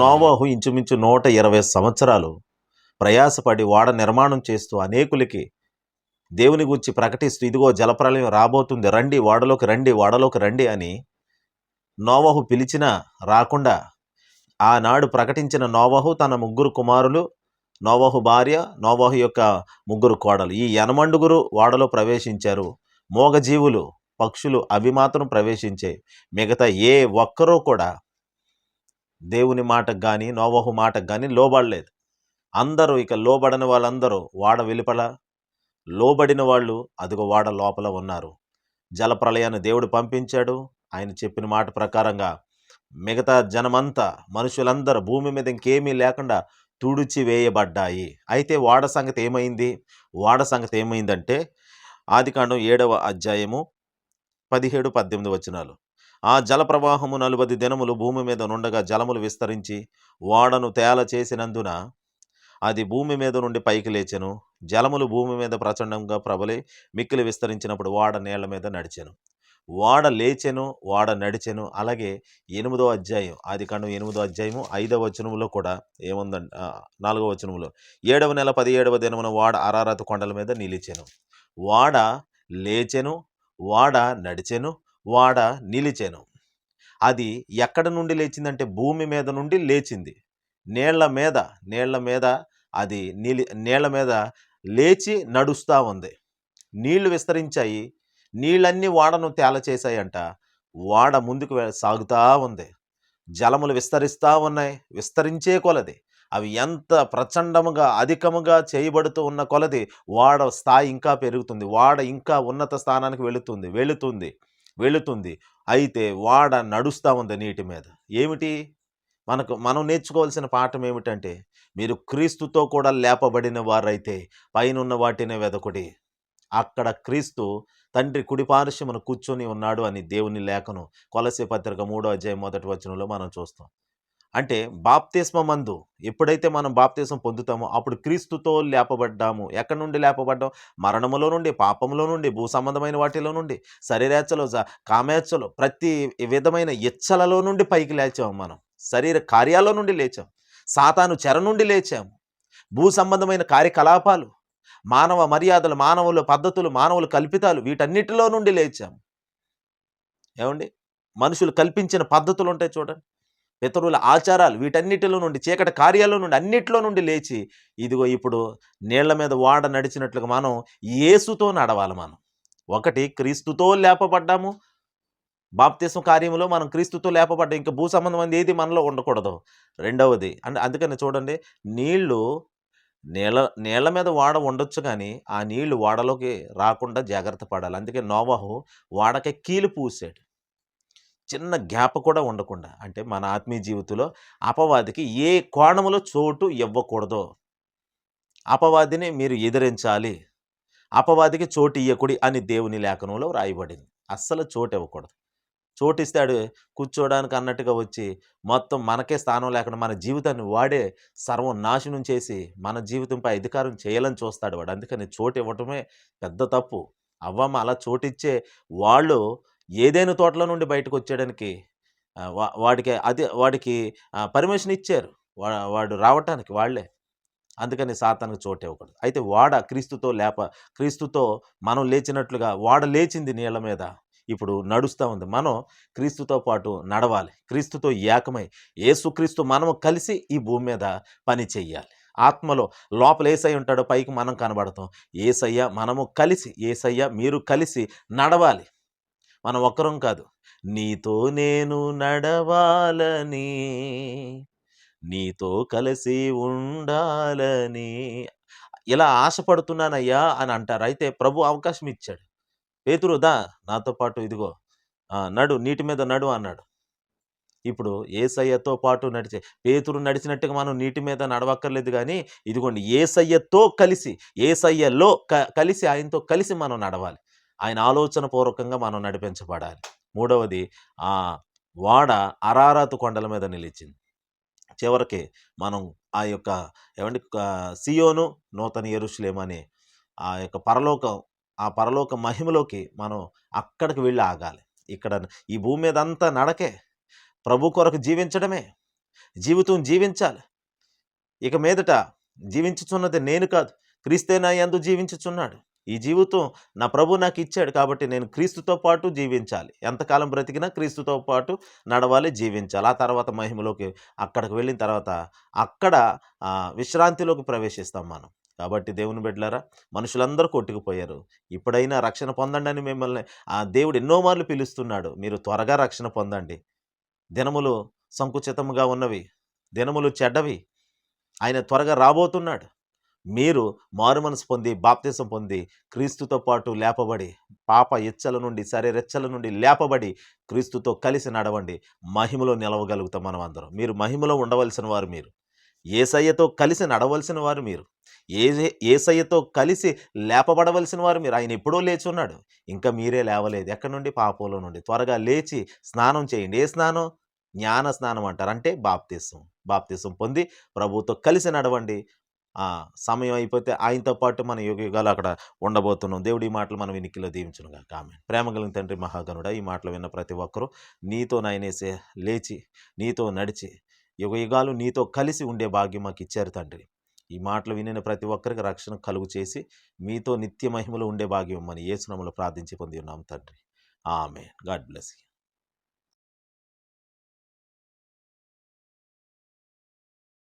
నోవాహు ఇంచుమించు నూట ఇరవై సంవత్సరాలు ప్రయాసపడి వాడ నిర్మాణం చేస్తూ అనేకులకి దేవుని గురించి ప్రకటిస్తూ ఇదిగో జలప్రలయం రాబోతుంది రండి వాడలోకి రండి వాడలోకి రండి అని నోవహు పిలిచినా రాకుండా ఆనాడు ప్రకటించిన నోవహు తన ముగ్గురు కుమారులు నోవహు భార్య నోవహు యొక్క ముగ్గురు కోడలు. ఈ యనమండుగురు వాడలో ప్రవేశించారు. మోగజీవులు పక్షులు అవి మాత్రం ప్రవేశించాయి. మిగతా ఏ ఒక్కరూ కూడా దేవుని మాటకు కానీ నోవహు మాటకు కానీ లోబడలేదు. అందరూ ఇక లోబడని వాళ్ళందరూ వాడ వెలుపల లోబడిన వాళ్ళు అదిగో వాడ లోపల ఉన్నారు. జలప్రలయాన్ని దేవుడు పంపించాడు. ఆయన చెప్పిన మాట ప్రకారంగా మిగతా జనమంతా మనుషులందరూ భూమి మీద ఇంకేమీ లేకుండా తుడిచి వేయబడ్డాయి. అయితే వాడ సంగతి ఏమైంది? వాడ సంగతి ఏమైందంటే ఆదికాండం ఏడవ అధ్యాయము పదిహేడు పద్దెనిమిది వచనాలు. ఆ జల ప్రవాహము నలుబది దినములు భూమి మీద నుండగా జలములు విస్తరించి వాడను తేల చేసినందున అది భూమి మీద నుండి పైకి లేచెను. జలములు భూమి మీద ప్రచండంగా ప్రబలి మిక్కిలి విస్తరించినప్పుడు వాడ నేల మీద నడిచెను. వాడ లేచెను వాడ నడిచెను. అలాగే ఎనిమిదో అధ్యాయం ఆది కాండం ఎనిమిదో అధ్యాయము ఐదవ వచనములో కూడా ఏముందండి నాలుగవ వచనములో ఏడవ నెల పదిహేడవ దినమున వాడ అరారత కొండల మీద నిలిచెను. వాడ లేచెను వాడ నడిచెను వాడ నిలిచెను. అది ఎక్కడ నుండి లేచిందంటే భూమి మీద నుండి లేచింది. నీళ్ళ మీద నీళ్ళ మీద అది నీలి నీళ్ళ మీద లేచి నడుస్తూ ఉంది. నీళ్ళు విస్తరించాయి. నీళ్ళన్నీ వాడను తేల చేశాయంట. వాడ ముందుకు సాగుతూ ఉంది. జలములు విస్తరిస్తూ ఉన్నాయి. విస్తరించే కొలది. అవి ఎంత ప్రచండముగా అధికముగా చేయబడుతూ ఉన్న కొలది వాడ స్థాయి ఇంకా పెరుగుతుంది. వాడ ఇంకా ఉన్నత స్థానానికి వెళుతుంది వెళుతుంది. వెళుతుంది. అయితే వాడ నడుస్తూ ఉంది నీటి మీద. ఏమిటి? మనకు మనం నేర్చుకోవాల్సిన పాఠం ఏమిటంటే మీరు క్రీస్తుతో కూడా లేపబడిన వారైతే పైనున్న వాటినే వెదకుడి. అక్కడ క్రీస్తు తండ్రి కుడిపార్శ్వమును కూర్చొని ఉన్నాడు అని దేవుని లేఖను కొలసే పత్రిక మూడో అధ్యాయం మొదటి వచనంలో మనం చూస్తాం. అంటే బాప్తిస్మ మందు ఎప్పుడైతే మనం బాప్తీసం పొందుతామో అప్పుడు క్రీస్తుతో లేపబడ్డాము. ఎక్కడి నుండి లేపబడ్డాం? మరణములో నుండి పాపములో నుండి భూ సంబంధమైన వాటిలో నుండి శరీరేచ్ఛలో జ- కామేచ్ఛలో ప్రతి విధమైన ఇచ్చలలో నుండి పైకి లేచాము మనం. శరీర కార్యాల నుండి లేచాం. సాతాను చెర నుండి లేచాము. భూ సంబంధమైన కార్యకలాపాలు మానవ మర్యాదలు మానవుల పద్ధతులు మానవుల కల్పితాలు వీటన్నిటిలో నుండి లేచాం. ఏమండి? మనుషులు కల్పించిన పద్ధతులు ఉంటాయి చూడండి. పితరుల ఆచారాలు వీటన్నిటిలో నుండి చీకటి కార్యాల నుండి అన్నిటిలో నుండి లేచి ఇదిగో ఇప్పుడు నీళ్ళ మీద వాడ నడిచినట్లుగా మనం ఏసుతో నడవాలి మనం. ఒకటి క్రీస్తుతో లేపబడ్డాము. బాప్తిసం కార్యంలో మనం క్రీస్తుతో లేపబడ్డాం. ఇంకా భూ సంబంధం ఏది మనలో ఉండకూడదు. రెండవది అంటే అందుకని చూడండి నీళ్ళు నీళ్ళ నీళ్ళ మీద వాడ ఉండొచ్చు కానీ ఆ నీళ్ళు వాడలోకి రాకుండా జాగ్రత్త పడాలి. అందుకే నోవాహు వాడకి కీలు పూసాడు. చిన్న గ్యాప్ కూడా ఉండకుండా అంటే మన ఆత్మీయ జీవితంలో అపవాదికి ఏ కోణములో చోటు ఇవ్వకూడదు అపవాదిని మీరు ఎదిరించాలి అపవాదికి చోటు ఇవ్వకుడి అని దేవుని లేఖనంలో రాయబడింది అస్సలు చోటు ఇవ్వకూడదు. చోటు ఇస్తాడు కూర్చోడానికి అన్నట్టుగా వచ్చి మొత్తం మనకే స్థానం లేకుండా మన జీవితాన్ని వాడే సర్వం నాశనం చేసి మన జీవితంపై అధికారం చేయాలని చూస్తాడు వాడు. అందుకని చోటు ఇవ్వటమే పెద్ద తప్పు. అవ్వమ్మ అలా చోటిచ్చే వాళ్ళు ఏదైనా తోటలో నుండి బయటకు వచ్చేయడానికి వా- వాడికి అది వాడికి పర్మిషన్ ఇచ్చారు. వా- వాడు రావటానికి వాళ్ళే. అందుకని సాతానికి చోటు ఇవ్వకూడదు. అయితే వాడ క్రీస్తుతో లేప క్రీస్తుతో మనం లేచినట్లుగా వాడ లేచింది నీళ్ళ మీద. ఇప్పుడు నడుస్తూ ఉంది. మనం క్రీస్తుతో పాటు నడవాలి. క్రీస్తుతో ఏకమై ఏసుక్రీస్తు మనము కలిసి ఈ భూమి మీద పని చెయ్యాలి. ఆత్మలో లోపల ఏసై ఉంటాడో పైకి మనం కనబడతాం. ఏసయ్య మనము కలిసి ఏసయ్య మీరు కలిసి నడవాలి. మనం ఒక్కరం కాదు. నీతో నేను నడవాలని నీతో కలిసి ఉండాలని. ఇలా ఆశపడుతున్నానయ్యా అని అంటారు. అయితే ప్రభు అవకాశం ఇచ్చాడు. పేతురు దా నాతో పాటు ఇదిగో నడు నీటి మీద నడు అన్నాడు. ఇప్పుడు ఏసయ్యతో పాటు నడిచే పేతురు నడిచినట్టుగా మనం నీటి మీద నడవక్కర్లేదు కానీ ఇదిగోండి ఏసయ్యతో కలిసి ఏసయ్యలో క కలిసి ఆయనతో కలిసి మనం నడవాలి. ఆయన ఆలోచన పూర్వకంగా మనం నడిపించబడాలి. మూడవది ఆ వాడ అరారాతు కొండల మీద నిలిచింది. చివరికి మనం ఆ యొక్క ఏమంటే సియోను నూతన ఎరుషులేం అనే ఆ యొక్క పరలోకం ఆ పరలోక మహిమలోకి మనం అక్కడికి వెళ్ళి ఆగాలి. ఇక్కడ ఈ భూమి మీద అంతా నడకే ప్రభు కొరకు జీవించడమే జీవితం జీవించాలి. ఇక మీదట జీవించుచున్నది నేను కాదు క్రీస్తేనా ఎందు జీవించుచున్నాడు. ఈ జీవితం నా ప్రభు నాకు ఇచ్చాడు కాబట్టి నేను క్రీస్తుతో పాటు జీవించాలి. ఎంతకాలం బ్రతికినా క్రీస్తుతో పాటు నడవాలి జీవించాలి. ఆ తర్వాత మహిమలోకి అక్కడికి వెళ్ళిన తర్వాత అక్కడ విశ్రాంతిలోకి ప్రవేశిస్తాం మనం. కాబట్టి దేవుని బిడ్డలారా మనుషులందరూ కొట్టుకుపోయారు. ఇప్పుడైనా రక్షణ పొందండి అని మిమ్మల్ని ఆ దేవుడు ఎన్నో మార్లు పిలుస్తున్నాడు. మీరు త్వరగా రక్షణ పొందండి. దినములు సంకుచితముగా ఉన్నవి. దినములు చెడ్డవి. ఆయన త్వరగా రాబోతున్నాడు. మీరు మారు మనసు పొంది బాప్తిసం పొంది క్రీస్తుతో పాటు లేపబడి పాప ఇచ్చల నుండి రెచ్చల నుండి లేపబడి క్రీస్తుతో కలిసి నడవండి. మహిమలో నిలవగలుగుతాం మనం అందరం. మీరు మహిమలో ఉండవలసిన వారు మీరు. ఏసయ్యతో కలిసి నడవలసిన వారు మీరు. ఏ ఏసయ్యతో కలిసి లేపబడవలసిన వారు మీరు. ఆయన ఎప్పుడో లేచి ఉన్నాడు ఇంకా మీరే లేవలేదు. ఎక్కడి నుండి? పాపంలో నుండి. త్వరగా లేచి స్నానం చేయండి. ఏ స్నానం? జ్ఞాన స్నానం అంటారు. అంటే బాప్తీసం. బాప్తీసం పొంది ప్రభువుతో కలిసి నడవండి. సమయం అయిపోతే ఆయనతో పాటు మన యుగ యుగాలు అక్కడ ఉండబోతున్నాం. దేవుడి ఈ మాటలు మనం వినికిలో దీవించునుగా ఆమె ప్రేమ కలిగిన తండ్రి మహాగనుడ ఈ మాటలు విన్న ప్రతి ఒక్కరూ నీతో నాయనేసే లేచి నీతో నడిచి యుగ యుగాలు నీతో కలిసి ఉండే భాగ్యం మాకు ఇచ్చారు తండ్రి. ఈ మాటలు వినిన ప్రతి ఒక్కరికి రక్షణ కలుగు చేసి మీతో నిత్య మహిమలో ఉండే భాగ్యం మన ఏసునములు ప్రార్థించి పొంది ఉన్నాం తండ్రి. ఆమె గాడ్ బ్లెస్ యూ.